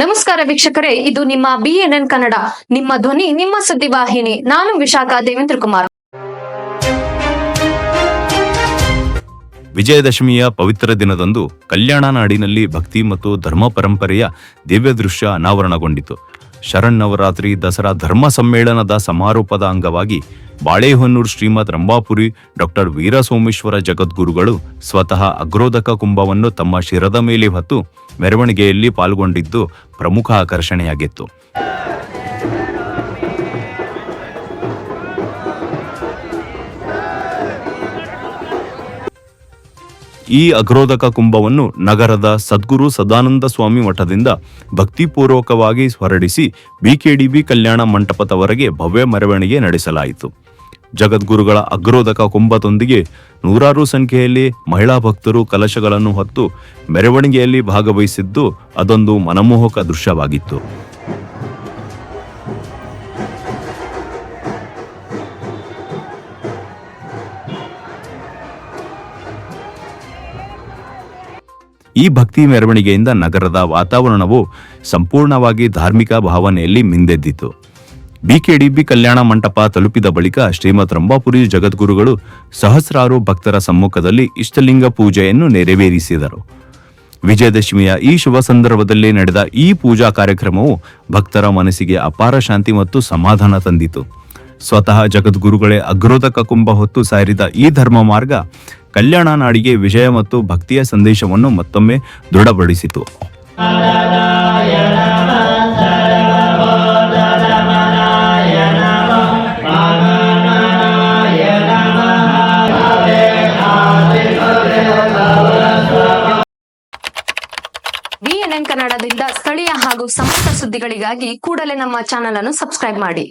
ನಮಸ್ಕಾರ ವೀಕ್ಷಕರೇ, ಇದು ನಿಮ್ಮ ಬಿಎನ್ಎನ್ ಕನ್ನಡ, ನಿಮ್ಮ ಧ್ವನಿ, ನಿಮ್ಮ ಸುದ್ದಿವಾಹಿನಿ ನಾನು ವಿಶಾಖ ದೇವೇಂದ್ರ ಕುಮಾರ್. ವಿಜಯದಶಮಿಯ ಪವಿತ್ರ ದಿನದಂದು ಕಲ್ಯಾಣ ನಾಡಿನಲ್ಲಿ ಭಕ್ತಿ ಮತ್ತು ಧರ್ಮ ಪರಂಪರೆಯ ದಿವ್ಯ ದೃಶ್ಯ ಅನಾವರಣಗೊಂಡಿತು. ಶರಣ್ಣವರಾತ್ರಿ ದಸರಾ ಧರ್ಮ ಸಮ್ಮೇಳನದ ಸಮಾರೋಪದ ಅಂಗವಾಗಿ ಬಾಳೆಹೊನ್ನೂರು ಶ್ರೀಮದ್ ರಂಭಾಪುರಿ ಡಾಕ್ಟರ್ ವೀರಸೋಮೇಶ್ವರ ಜಗದ್ಗುರುಗಳು ಸ್ವತಃ ಅಗ್ರೋಧಕ ಕುಂಭವನ್ನು ತಮ್ಮ ಶಿರದ ಮೇಲೆ ಹೊತ್ತು ಮೆರವಣಿಗೆಯಲ್ಲಿ ಪಾಲ್ಗೊಂಡಿದ್ದು ಪ್ರಮುಖ ಆಕರ್ಷಣೆಯಾಗಿತ್ತು. ಈ ಅಗ್ರೋಧಕ ಕುಂಭವನ್ನು ನಗರದ ಸದ್ಗುರು ಸದಾನಂದ ಸ್ವಾಮಿ ಮಠದಿಂದ ಭಕ್ತಿಪೂರ್ವಕವಾಗಿ ಹೊರಡಿಸಿ ಬಿಕೆಡಿಬಿ ಕಲ್ಯಾಣ ಮಂಟಪದವರೆಗೆ ಭವ್ಯ ಮೆರವಣಿಗೆ ನಡೆಸಲಾಯಿತು. ಜಗದ್ಗುರುಗಳ ಅಗ್ರೋದಕ ಕುಂಭದೊಂದಿಗೆ ನೂರಾರು ಸಂಖ್ಯೆಯಲ್ಲಿ ಮಹಿಳಾ ಭಕ್ತರು ಕಲಶಗಳನ್ನು ಹೊತ್ತು ಮೆರವಣಿಗೆಯಲ್ಲಿ ಭಾಗವಹಿಸಿದ್ದು ಅದೊಂದು ಮನಮೋಹಕ ದೃಶ್ಯವಾಗಿತ್ತು. ಈ ಭಕ್ತಿ ಮೆರವಣಿಗೆಯಿಂದ ನಗರದ ವಾತಾವರಣವು ಸಂಪೂರ್ಣವಾಗಿ ಧಾರ್ಮಿಕ ಭಾವನೆಯಲ್ಲಿ ಮಿಂದೆದ್ದಿತು. ಬಿಕೆಡಿಬಿ ಕಲ್ಯಾಣ ಮಂಟಪ ತಲುಪಿದ ಬಳಿಕ ಶ್ರೀಮತ್ ರಂಭಾಪುರಿ ಜಗದ್ಗುರುಗಳು ಸಹಸ್ರಾರು ಭಕ್ತರ ಸಮ್ಮುಖದಲ್ಲಿ ಇಷ್ಟಲಿಂಗ ಪೂಜೆಯನ್ನು ನೆರವೇರಿಸಿದರು. ವಿಜಯದಶಮಿಯ ಈ ಶುಭ ಸಂದರ್ಭದಲ್ಲಿ ನಡೆದ ಈ ಪೂಜಾ ಕಾರ್ಯಕ್ರಮವು ಭಕ್ತರ ಮನಸ್ಸಿಗೆ ಅಪಾರ ಶಾಂತಿ ಮತ್ತು ಸಮಾಧಾನ ತಂದಿತು. ಸ್ವತಃ ಜಗದ್ಗುರುಗಳೇ ಅಗ್ರೋದಕ ಕುಂಭ ಹೊತ್ತು ಸಾರಿದ ಈ ಧರ್ಮ ಮಾರ್ಗ ಕಲ್ಯಾಣ ನಾಡಿಗೆ ವಿಜಯ ಮತ್ತು ಭಕ್ತಿಯ ಸಂದೇಶವನ್ನು ಮತ್ತೊಮ್ಮೆ ದೃಢಪಡಿಸಿತು. ಬಿಎನ್ಎನ್ ಕನ್ನಡದಿಂದ ಸ್ಥಳೀಯ ಹಾಗೂ ಸಮಸ್ತ ಸುದ್ದಿಗಳಿಗಾಗಿ ಕೂಡಲೇ ನಮ್ಮ ಚಾನೆಲ್ ಅನ್ನು ಸಬ್ಸ್ಕ್ರೈಬ್ ಮಾಡಿ.